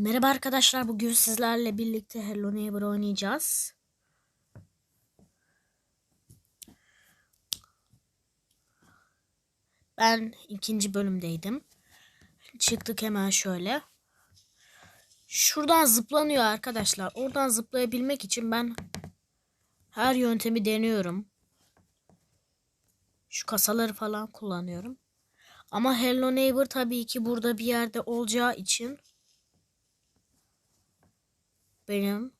Merhaba arkadaşlar. Bugün sizlerle birlikte Hello Neighbor oynayacağız. Ben ikinci bölümdeydim. Çıktık hemen şöyle. Şuradan zıplanıyor arkadaşlar. Oradan zıplayabilmek için ben her yöntemi deniyorum. Şu kasaları falan kullanıyorum. Ama Hello Neighbor tabii ki burada bir yerde olacağı için benim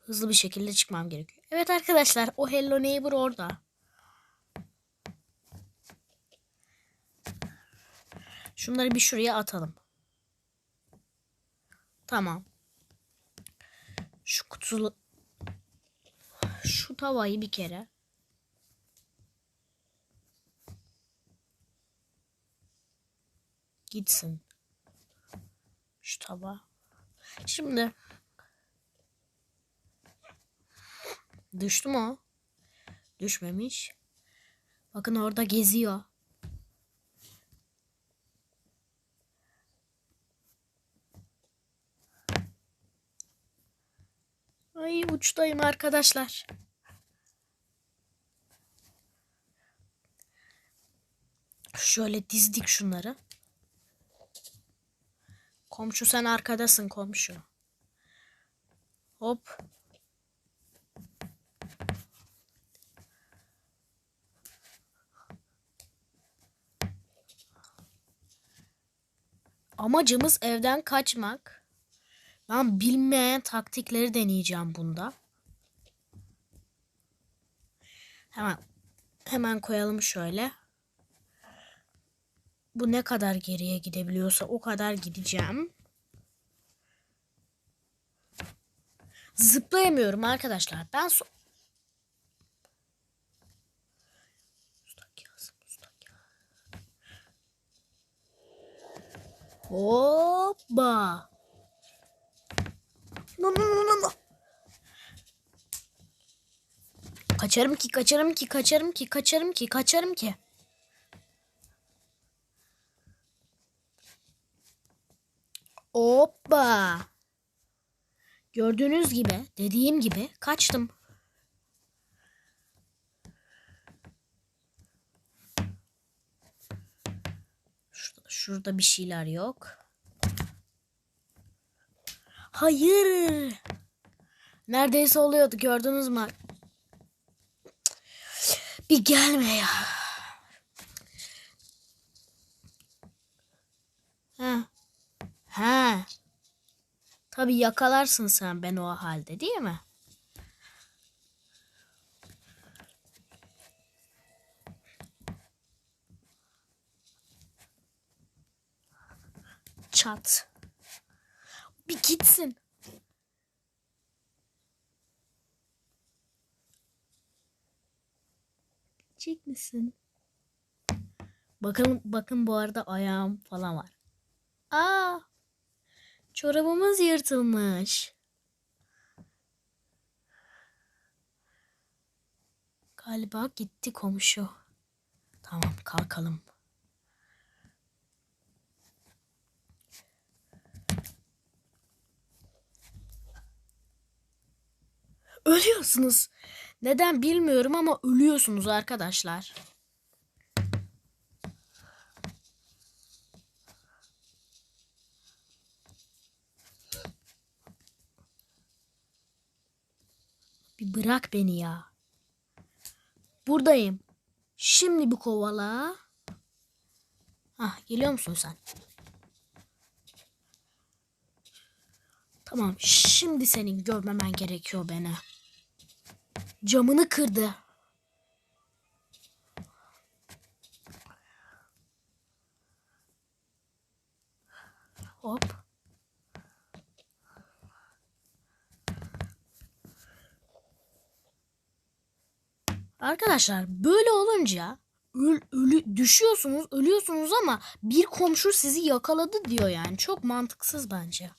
hızlı bir şekilde çıkmam gerekiyor. Evet arkadaşlar o Hello Neighbor orada. Şunları bir şuraya atalım. Tamam. Şu kutulu şu tavayı bir kere gitsin. Şu tava. Şimdi Düştü mü o? Düşmemiş. Bakın orada geziyor. Ay uçtayım arkadaşlar. Şöyle dizdik şunları. Komşu sen arkadasın komşu. Hop. Amacımız evden kaçmak. Ben bilmeyen taktikleri deneyeceğim bunda. Hemen hemen koyalım şöyle. Bu ne kadar geriye gidebiliyorsa o kadar gideceğim. Zıplayamıyorum arkadaşlar. Ben Hoppa. No, no, no, no, no. Kaçarım ki, kaçarım ki, kaçarım ki, kaçarım ki, kaçarım ki. Hoppa. Gördüğünüz gibi, dediğim gibi kaçtım. Şurada, bir şeyler yok. Hayır. Neredeyse oluyordu gördünüz mü? Bir gelme ya. Ha. Ha. Tabii yakalarsın sen ben o halde değil mi? Çat. Bir gitsin. Gidecek misin? Bakın bakın bu arada ayağım falan var. Aa! Çorabımız yırtılmış. Galiba gitti komşu. Tamam kalkalım. Ölüyorsunuz. Neden bilmiyorum ama ölüyorsunuz arkadaşlar. Bir bırak beni ya. Buradayım. Şimdi bir kovala. Ah geliyor musun sen? Tamam şimdi senin görmemen gerekiyor beni. Camını kırdı. Hop. Arkadaşlar böyle olunca öl, ölü düşüyorsunuz, ölüyorsunuz ama bir komşu sizi yakaladı diyor yani. Çok mantıksız bence.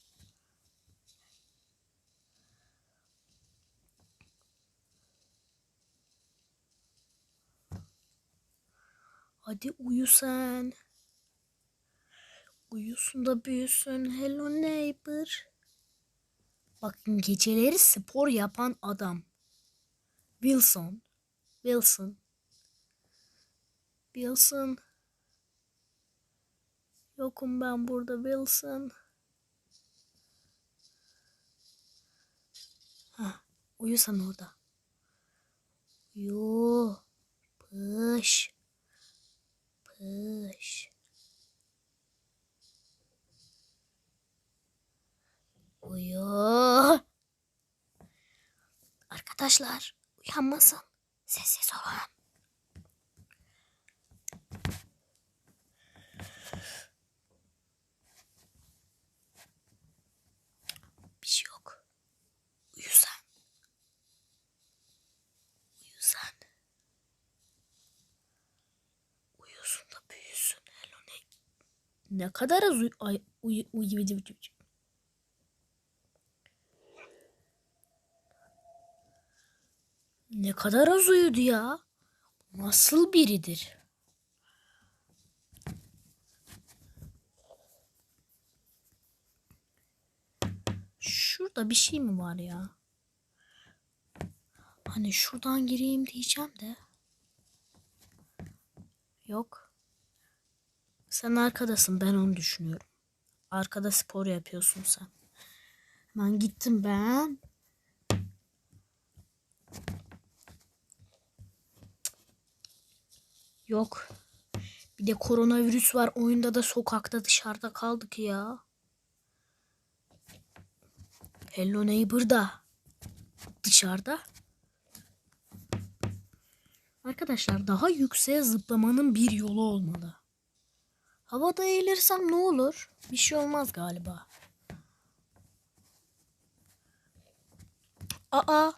Hadi uyu sen. Uyusun da büyüsün. Hello neighbor. Bakın geceleri spor yapan adam. Wilson. Wilson. Wilson. Yokum ben burada Wilson. Ha, uyusan orada. Uyu. Pış. Pış. Uyu. Arkadaşlar uyanmasın. Sessiz olun. Bir şey yok. Uyu sen. Uyu sen. Uyusun da büyüsün. Hello ne? Kadar az uy uyu uyu uyu. Ne kadar az uyudu ya. Nasıl biridir? Şurada bir şey mi var ya? Hani şuradan gireyim diyeceğim de. Yok. Sen arkadasın ben onu düşünüyorum. Arkada spor yapıyorsun sen. Ben gittim ben. Yok. Bir de koronavirüs var. Oyunda da sokakta dışarıda kaldık ya. Hello Neighbor da dışarıda. Arkadaşlar daha yükseğe zıplamanın bir yolu olmalı. Havada eğilirsem ne olur? Bir şey olmaz galiba. Aa.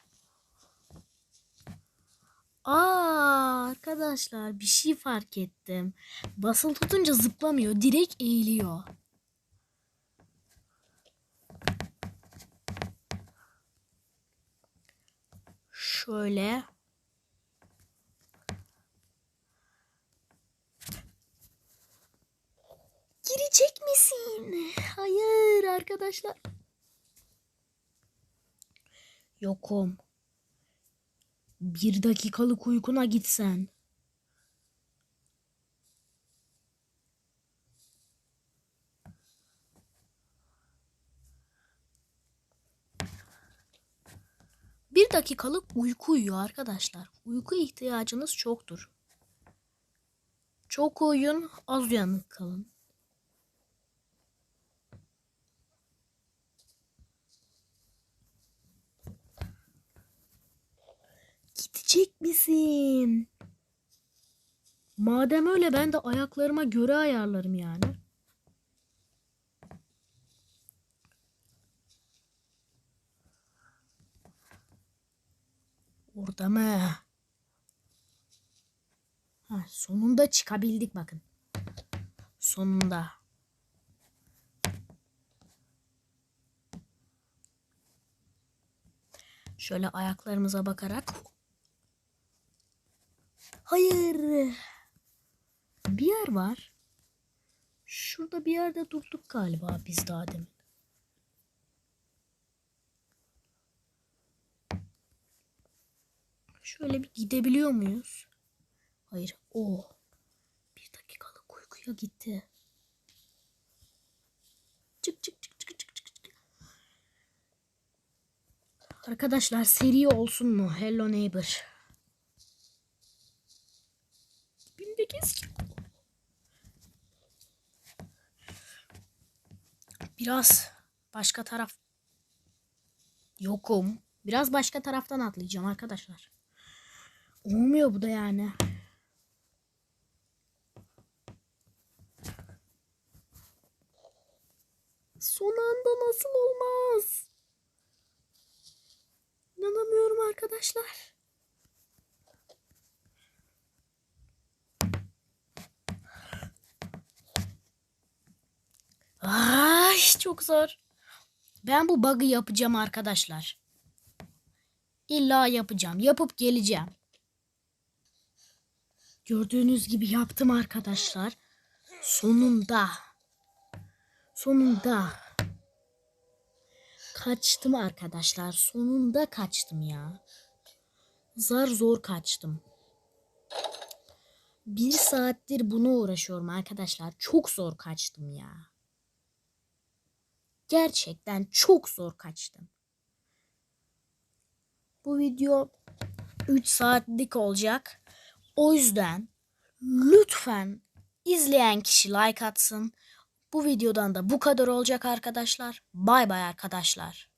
Aa arkadaşlar bir şey fark ettim. Basılı tutunca zıplamıyor. Direkt eğiliyor. Şöyle. Girecek misin? Hayır arkadaşlar. Yokum. Bir dakikalık uykuna gitsen. Bir dakikalık uyku uyuyor arkadaşlar. Uyku ihtiyacınız çoktur. Çok uyuyun, az uyanık kalın. Misin? Madem öyle ben de ayaklarıma göre ayarlarım yani. Orada mı? Ha, sonunda çıkabildik bakın. Sonunda. Şöyle ayaklarımıza bakarak. Hayır. Bir yer var. Şurada bir yerde durduk galiba biz daha demin. Şöyle bir gidebiliyor muyuz? Hayır. O. Bir dakikalık uykuya gitti. Çık çık çık çık çık çık çık. Arkadaşlar seri olsun mu? Hello Neighbor. Biraz başka taraf yokum. Biraz başka taraftan atlayacağım arkadaşlar. Olmuyor bu da yani. Son anda nasıl olmaz? İnanamıyorum arkadaşlar. Çok zor. Ben bu bug'ı yapacağım arkadaşlar. İlla yapacağım. Yapıp geleceğim. Gördüğünüz gibi yaptım arkadaşlar. Sonunda. Sonunda. Kaçtım arkadaşlar. Sonunda kaçtım ya. Zar zor kaçtım. Bir saattir buna uğraşıyorum arkadaşlar. Çok zor kaçtım ya. Gerçekten çok zor kaçtım. Bu video 3 saatlik olacak. O yüzden lütfen izleyen kişi like atsın. Bu videodan da bu kadar olacak arkadaşlar. Bay bay arkadaşlar.